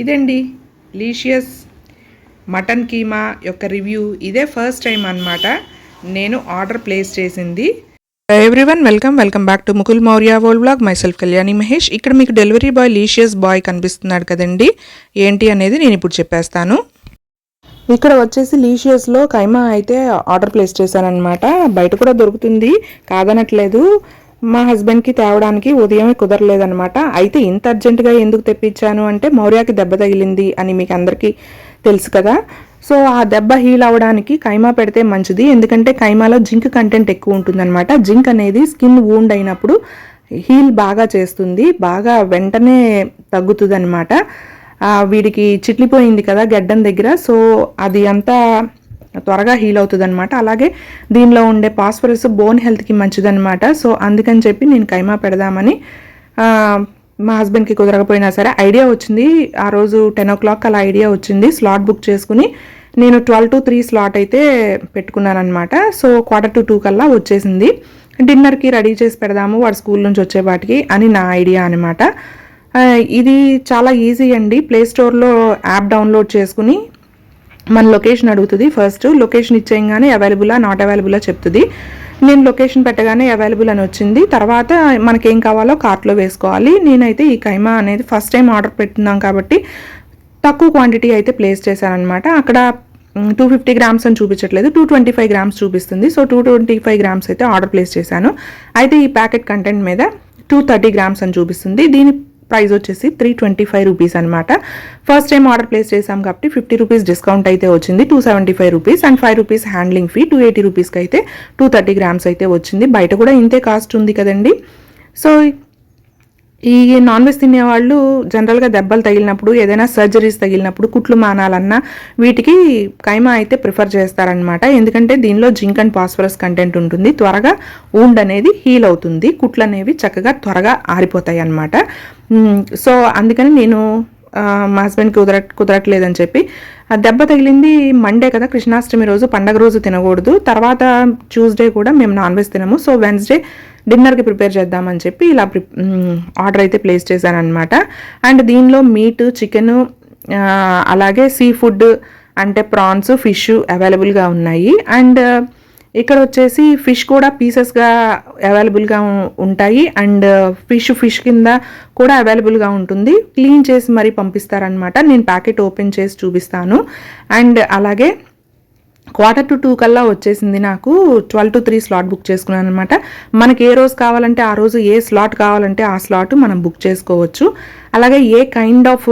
ఇదండి. లీషియస్ మటన్ కీమా యొక్క రివ్యూ ఇదే ఫస్ట్ టైం అనమాట నేను ఆర్డర్ ప్లేస్ చేసింది. Everyone welcome welcome back to Mukul Maurya vlog myself Kalyani Mahesh ఇక్కడ మీకు డెలివరీ బాయ్ లీషియస్ బాయ్ కనిపిస్తున్నాడు కదండి. ఏంటి అనేది నేను ఇప్పుడు చెప్పేస్తాను. ఇక్కడ వచ్చేసి లీషియస్లో కైమా అయితే ఆర్డర్ ప్లేస్ చేశానమాట బయట కూడా దొరుకుతుంది. కాదనట్లేదు. మా హస్బెండ్కి తేవడానికి ఉదయమే కుదరలేదనమాట అయితే ఇంత అర్జెంటుగా ఎందుకు తెప్పించాను అంటే మౌర్యాకి దెబ్బ తగిలింది అని మీకు అందరికీ తెలుసు కదా. సో ఆ దెబ్బ హీల్ అవ్వడానికి కైమా పెడితే మంచిది. ఎందుకంటే కైమాలో జింక్ కంటెంట్ ఎక్కువ ఉంటుందన్నమాట. జింక్ అనేది స్కిన్ వూండ్ అయినప్పుడు హీల్ బాగా చేస్తుంది. బాగా వెంటనే తగ్గుతుంది అనమాట వీడికి చిట్లిపోయింది కదా గడ్డం దగ్గర. సో అది అంతా త్వరగా హీల్ అవుతుంది అనమాట అలాగే దీనిలో ఉండే పాస్పరస్ బోన్ హెల్త్కి మంచిదనమాట సో అందుకని చెప్పి నేను కైమా పెడదామని మా హస్బెండ్కి కుదరకపోయినా సరే ఐడియా వచ్చింది. ఆ రోజు టెన్ ఓ క్లాక్ అలా ఐడియా వచ్చింది. స్లాట్ బుక్ చేసుకుని నేను ట్వెల్వ్ టు త్రీ స్లాట్ అయితే పెట్టుకున్నాను అనమాట సో క్వార్టర్ టు టూ కల్లా వచ్చేసింది. డిన్నర్కి రెడీ చేసి పెడదాము వాడు స్కూల్ నుంచి వచ్చే వాటికి అని నా ఐడియా అనమాట ఇది చాలా ఈజీ అండి. ప్లే స్టోర్లో యాప్ డౌన్లోడ్ చేసుకుని మన లొకేషన్ అడుగుతుంది. ఫస్ట్ లొకేషన్ ఇచ్చేయంగానే అవైలబులా నాట్ అవైలబులా చెప్తుంది. నేను లొకేషన్ పెట్టగానే అవైలబుల్ అని వచ్చింది. తర్వాత మనకేం కావాలో కార్ట్లో వేసుకోవాలి. నేనైతే ఈ కైమా అనేది ఫస్ట్ టైం ఆర్డర్ పెట్టున్నాం కాబట్టి తక్కువ క్వాంటిటీ అయితే ప్లేస్ చేశానమాట అక్కడ టూ ఫిఫ్టీ గ్రామ్స్ అని చూపించట్లేదు. టూ ట్వంటీ ఫైవ్ గ్రామ్స్ చూపిస్తుంది. So two twenty five grams అయితే ఆర్డర్ ప్లేస్ చేశాను. అయితే ఈ ప్యాకెట్ కంటెంట్ మీద టూ థర్టీ గ్రామ్స్ అని చూపిస్తుంది. దీని ప్రైస్ వచ్చేసి త్రీ ట్వంటీ ఫైవ్ రూపీస్ అనమాట ఫస్ట్ టైం ఆర్డర్ ప్లేస్ చేశాం కాబట్టి ఫిఫ్టీ రూపీస్ డిస్కౌంట్ అయితే వచ్చింది two seventy five rupees and five rupees handling fee two eighty రూపీస్కి అయితే టూ థర్టీ గ్రామ్స్ అయితే వచ్చింది. బయట కూడా ఇంతే కాస్ట్ ఉంది కదండి. సో ఈ నాన్ వెజ్ తినేవాళ్ళు జనరల్గా దెబ్బలు తగిలినప్పుడు ఏదైనా సర్జరీస్ తగిలినప్పుడు కుట్లు మానాలన్నా వీటికి కైమా అయితే ప్రిఫర్ చేస్తారనమాట ఎందుకంటే దీనిలో జింక్ అండ్ ఫాస్ఫరస్ కంటెంట్ ఉంటుంది. త్వరగా ఊండ్ అనేది హీల్ అవుతుంది. కుట్లు అనేవి చక్కగా త్వరగా ఆరిపోతాయి అనమాట సో అందుకని నేను మా హస్బెండ్కి కుదర కుదరట్లేదని చెప్పి. ఆ దెబ్బ తగిలింది మండే కదా కృష్ణాష్టమి రోజు పండగ రోజు తినకూడదు. తర్వాత ట్యూస్డే కూడా మేము నాన్ వెజ్ తినము. సో వెన్స్డే డిన్నర్కి ప్రిపేర్ చేద్దామని చెప్పి ఇలా ప్రి ఆర్డర్ అయితే ప్లేస్ చేశాను అనమాట అండ్ దీనిలో మీట్ చికెను అలాగే సీ ఫుడ్ అంటే ప్రాన్స్ ఫిష్ అవైలబుల్గా ఉన్నాయి. అండ్ ఇక్కడ వచ్చేసి ఫిష్ కూడా పీసెస్గా అవైలబుల్గా ఉంటాయి. అండ్ ఫిష్ ఫిష్ కింద కూడా అవైలబుల్గా ఉంటుంది. క్లీన్ చేసి మరీ పంపిస్తారనమాట నేను ప్యాకెట్ ఓపెన్ చేసి చూపిస్తాను. అండ్ అలాగే క్వార్టర్ టు టూ కల్లా వచ్చేసింది నాకు. Twelve to three slot book చేసుకున్నాను అనమాట మనకి ఏ రోజు కావాలంటే ఆ రోజు ఏ స్లాట్ కావాలంటే ఆ స్లాట్ మనం బుక్ చేసుకోవచ్చు. అలాగే ఏ కైండ్ ఆఫ్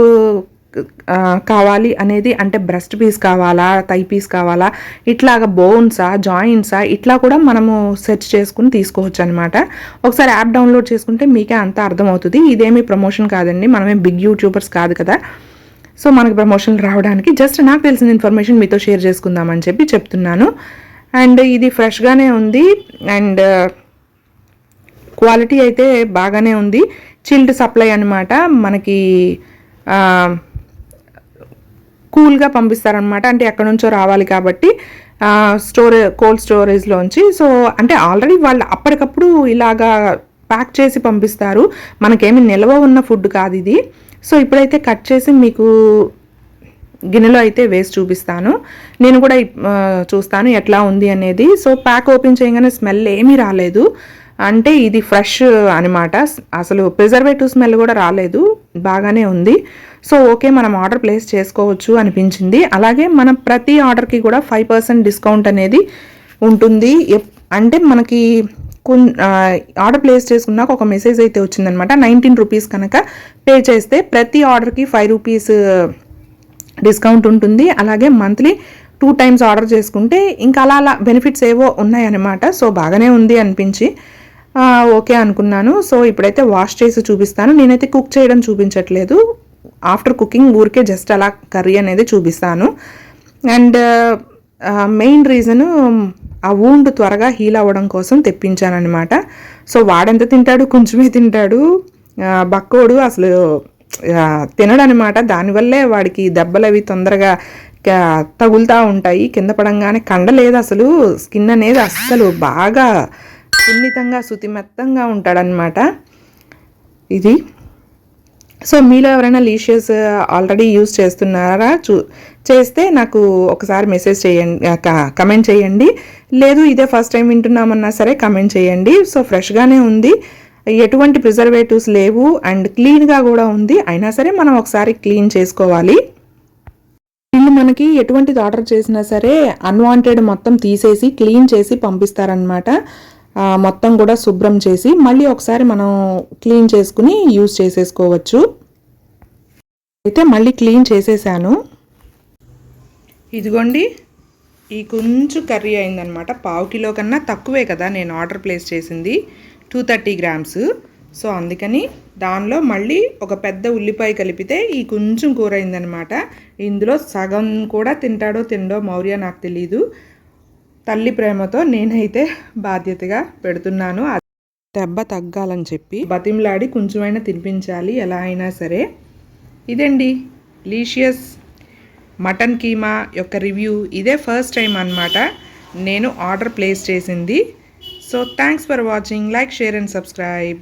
కావాలి అనేది అంటే బ్రెస్ట్ పీస్ కావాలా థై పీస్ కావాలా ఇట్లాగా బోన్సా జాయింట్సా ఇట్లా కూడా మనము సెర్చ్ చేసుకుని తీసుకోవచ్చు అనమాట ఒకసారి యాప్ డౌన్లోడ్ చేసుకుంటే మీకే అంతా అర్థమవుతుంది. ఇదేమీ ప్రమోషన్ కాదండి. మనమే బిగ్ యూట్యూబర్స్ కాదు కదా. సో మనకి ప్రమోషన్లు రావడానికి జస్ట్ నాకు తెలిసిన ఇన్ఫర్మేషన్ మీతో షేర్ చేసుకుందామని చెప్పి చెప్తున్నాను. అండ్ ఇది ఫ్రెష్గానే ఉంది. అండ్ క్వాలిటీ uh, అయితే బాగానే ఉంది. చిల్డ్ సప్లై అనమాట మనకి కూల్గా పంపిస్తారనమాట అంటే ఎక్కడి నుంచో రావాలి కాబట్టి స్టోరే కోల్డ్ స్టోరేజ్లోంచి. సో అంటే ఆల్రెడీ వాళ్ళు అప్పటికప్పుడు ఇలాగా ప్యాక్ చేసి పంపిస్తారు. మనకేమి నిల్వ ఉన్న ఫుడ్ కాదు ఇది. సో ఇప్పుడైతే కట్ చేసి మీకు గిన్నెలో అయితే వేసి చూపిస్తాను. నేను కూడా చూస్తాను ఎట్లా ఉంది అనేది. సో ప్యాక్ ఓపెన్ చేయగానే స్మెల్ ఏమీ రాలేదు. అంటే ఇది ఫ్రెష్ అనమాట అసలు ప్రిజర్వేటివ్ స్మెల్ కూడా రాలేదు. బాగానే ఉంది. సో ఓకే మనం ఆర్డర్ ప్లేస్ చేసుకోవచ్చు అనిపించింది. అలాగే మన ప్రతి ఆర్డర్కి కూడా ఫైవ్ పర్సెంట్ డిస్కౌంట్ అనేది ఉంటుంది. ఎప్- అంటే మనకి కొన్ ఆర్డర్ ప్లేస్ చేసుకున్నాక ఒక మెసేజ్ అయితే వచ్చిందనమాట నైన్టీన్ రూపీస్ కనుక పే చేస్తే ప్రతి ఆర్డర్కి ఫైవ్ రూపీస్ డిస్కౌంట్ ఉంటుంది. అలాగే మంత్లీ టూ టైమ్స్ ఆర్డర్ చేసుకుంటే ఇంకా అలా అలా బెనిఫిట్స్ ఏవో ఉన్నాయన్నమాట. సో బాగానే ఉంది అనిపించి. ఓకే అనుకున్నాను. సో ఇప్పుడైతే వాష్ చేసి చూపిస్తాను. నేనైతే కుక్ చేయడం చూపించట్లేదు. ఆఫ్టర్ కుకింగ్ ఊరికే జస్ట్ అలా కర్రీ అనేది చూపిస్తాను. అండ్ మెయిన్ రీజను ఆ వూండ్ త్వరగా హీల్ అవ్వడం కోసం తెప్పించానమాట సో వాడెంత తింటాడు? కొంచెమే తింటాడు. బక్కోడు అసలు తినడనమాట దానివల్లే వాడికి దెబ్బలు అవి తొందరగా తగులుతూ ఉంటాయి. కింద పడంగానే కండ లేదు అసలు. స్కిన్ అనేది అస్సలు బాగా సున్నితంగా శుతిమెత్తంగా ఉంటాడనమాట ఇది. సో మీలో ఎవరైనా లీషియస్ ఆల్రెడీ యూస్ చేస్తున్నారా? చూ చేస్తే నాకు ఒకసారి మెసేజ్ చేయండి కమెంట్ చేయండి. లేదు ఇదే ఫస్ట్ టైం వింటున్నామన్నా సరే కమెంట్ చేయండి. సో ఫ్రెష్గానే ఉంది. ఎటువంటి ప్రిజర్వేటివ్స్ లేవు అండ్ క్లీన్గా కూడా ఉంది. అయినా సరే మనం ఒకసారి క్లీన్ చేసుకోవాలి. వీళ్ళు మనకి ఎటువంటిది ఆర్డర్ చేసినా సరే అన్వాంటెడ్ మొత్తం తీసేసి క్లీన్ చేసి పంపిస్తారనమాట మొత్తం కూడా శుభ్రం చేసి మళ్ళీ ఒకసారి మనం క్లీన్ చేసుకుని యూజ్ చేసేసుకోవచ్చు. అయితే మళ్ళీ క్లీన్ చేసేసాను. ఇదిగోండి ఈ కొంచెం కర్రీ అయిందనమాట. పావు కిలో కన్నా తక్కువే కదా నేను ఆర్డర్ ప్లేస్ చేసింది టూ థర్టీ గ్రామ్స్. సో అందుకని దానిలో మళ్ళీ ఒక పెద్ద ఉల్లిపాయ కలిపితే ఈ కొంచెం కూర అయిందనమాట. ఇందులో సగం కూడా తింటాడో తిండో మౌర్య నాకు తెలీదు. తల్లి ప్రేమతో నేనైతే బాధ్యతగా పెడుతున్నాను. దెబ్బ తగ్గాలని చెప్పి బతిమలాడి కొంచెమైనా తినిపించాలి ఎలా అయినా సరే. ఇదండి లీషియస్ మటన్ కీమా యొక్క రివ్యూ ఇదే ఫస్ట్ టైం అన్నమాట. నేను ఆర్డర్ ప్లేస్ చేసింది. So thanks for watching. Like share and subscribe.